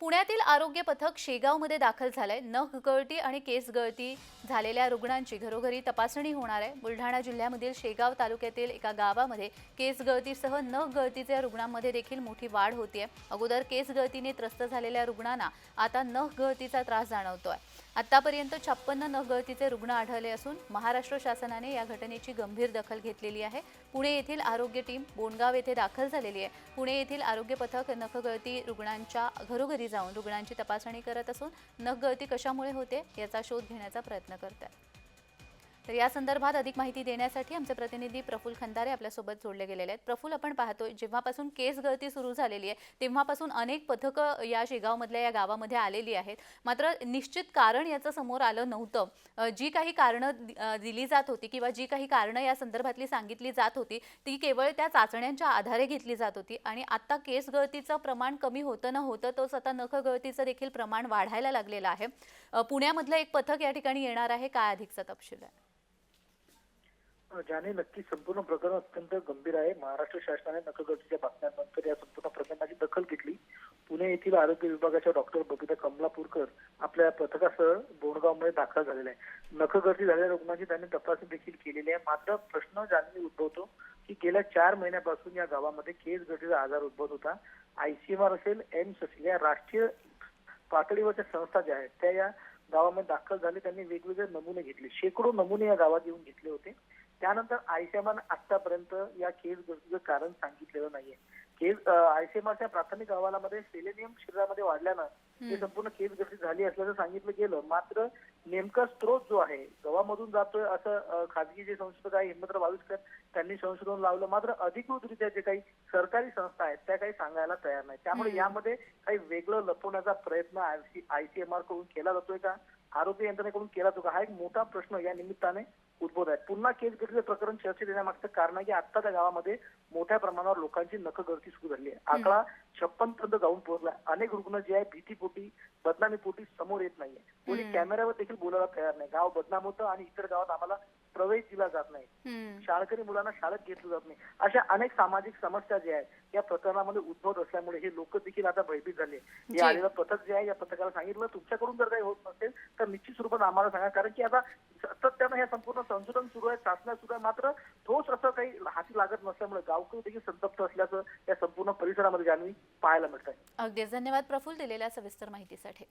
पुण्यातील आरोग्य पथक शेगावमध्ये दाखल झालंय. नख गळती आणि केस गळती झालेल्या रुग्णांची घरोघरी तपासणी होणार आहे. बुलढाणा जिल्ह्यामधील शेगाव तालुक्यातील एका गावामध्ये केस गळतीसह नख गळतीच्या रुग्णांमध्ये देखील मोठी वाढ होतीये. अगोदर केस गळतीने त्रस्त झालेल्या रुग्णांना आता नख गळतीचा त्रास जाणवतोय. आतापर्यंत छप्पन्न नख गळतीचे रुग्ण आढळले असून महाराष्ट्र शासनाने या घटनेची गंभीर दखल घेतलेली आहे. पुणे येथील आरोग्य टीम बोंडगाव येथे दाखल झालेली आहे. पुणे येथील आरोग्य पथक नखगळती रुग्णांच्या घरोघरी जाऊन रुग्णांची तपासणी करत असून नखगळती कशामुळे होते याचा शोध घेण्याचा प्रयत्न करतात तर या संदर्भात अधिक माहिती देण्यासाठी आमचे प्रतिनिधी प्रफुल खंदारे आपल्यासोबत जोडले गेलेले आहेत. प्रफुल आपण पाहतोय जेव्हापासून केस गळती सुरू झालेली आहे तेव्हापासून अनेक पथकं या शेगावमधल्या या गावामध्ये आलेली आहेत. मात्र निश्चित कारण याचं समोर आलं नव्हतं. जी काही कारणं दि- दिली जात होती किंवा जी काही कारणं या संदर्भातली सांगितली जात होती ती केवळ त्या चाचण्यांच्या आधारे घेतली जात होती आणि आता केस गळतीचं प्रमाण कमी होतं न होतं तोच आता नख गळतीचं देखील प्रमाण वाढायला लागलेलं आहे. पुण्यामधलं एक पथक या ठिकाणी येणार आहे. काय अधिकचा तपशील आहे? ज्याने नक्की संपूर्ण प्रकरण अत्यंत गंभीर आहे. महाराष्ट्र शासनाने नखगळतीच्या बातम्यांनंतर या संपूर्ण प्रकरणाची दखल घेतली. पुणे येथील आरोग्य विभागाच्या डॉक्टर बबिता कमलापूरकर आपल्या पथकासह बोंडगावमध्ये दाखल झालेला आहे नखगर्दी झालेल्या रुग्णांची त्यांनी तपासणी देखील केलेली आहे. मात्र प्रश्न ज्यांनी उद्भवतो की गेल्या चार महिन्यापासून या गावामध्ये केस गळतीचा आजार उद्भवत होता. आयसीएमआर असेल एम्स असेल या राष्ट्रीय पातळीवरच्या संस्था ज्या आहेत त्या या गावामध्ये दाखल झाले. त्यांनी वेगवेगळे नमुने घेतले. शेकडो नमुने या गावात येऊन घेतले होते. त्यानंतर आयसीएमआर आतापर्यंत या केस गळतीचं कारण सांगितलेलं नाहीये. केस आयसीएमआरच्या प्राथमिक अहवालामध्ये सेलेनियम शरीरामध्ये वाढल्यानं ते संपूर्ण केस गळती झाली असल्याचं सांगितलं गेलं. मात्र नेमका स्त्रोत जो आहे गव्हामधून जातोय असं खाजगी जे संशोधक आहे हिमंतराव बाविस्कर त्यांनी संशोधन लावलं. मात्र अधिकृतरित्या जे काही सरकारी संस्था आहेत त्या काही सांगायला तयार नाही त्यामुळे यामध्ये काही वेगळं लपवण्याचा प्रयत्न आयसीएमआरकडून केला जातोय का? आरोग्य यंत्रणेकडून केला का हा एक मोठा प्रश्न या निमित्ताने उद्भवत आहे. पुन्हा केस गळतीचं प्रकरण चर्चेत येण्यामागचं कारण आहे की आता त्या गावामध्ये मोठ्या प्रमाणावर लोकांची नखगळती सुरू झाली आहे. आकडा छप्पन पर्यंत जाऊन पोहोचला अनेक रुग्ण जे आहे भीतीपोटी बदनामीपोटी समोर येत नाहीये. कोणी कॅमेऱ्यावर देखील बोलायला तयार नाही. गाव बदनाम होतं आणि इतर गावात आम्हाला प्रवेश दिला जात नाही. शाळकरी मुलांना शाळेत घेतलं जात नाही. अशा अनेक सामाजिक समस्या ज्या आहेत या प्रकरणामध्ये उद्भवत असल्यामुळे हे लोक देखील आता भयभीत झाले. हे आलेलं पथक जे आहे या पथकाला सांगितलं तुमच्याकडून जर काही होत नसेल तर निश्चित स्वरूपात आम्हाला सांगा. कारण की आता सातत्यानं हे संपूर्ण संशोधन सुरू आहे चाचण्या सुरू आहे. मात्र ठोस असं काही हाती लागत नसल्यामुळे गावकरी देखील संतप्त असल्याचं या संपूर्ण परिसरामध्ये जाणवी पाहायला मिळत आहे अगदीच. धन्यवाद प्रफुल दिलेल्या सविस्तर माहितीसाठी.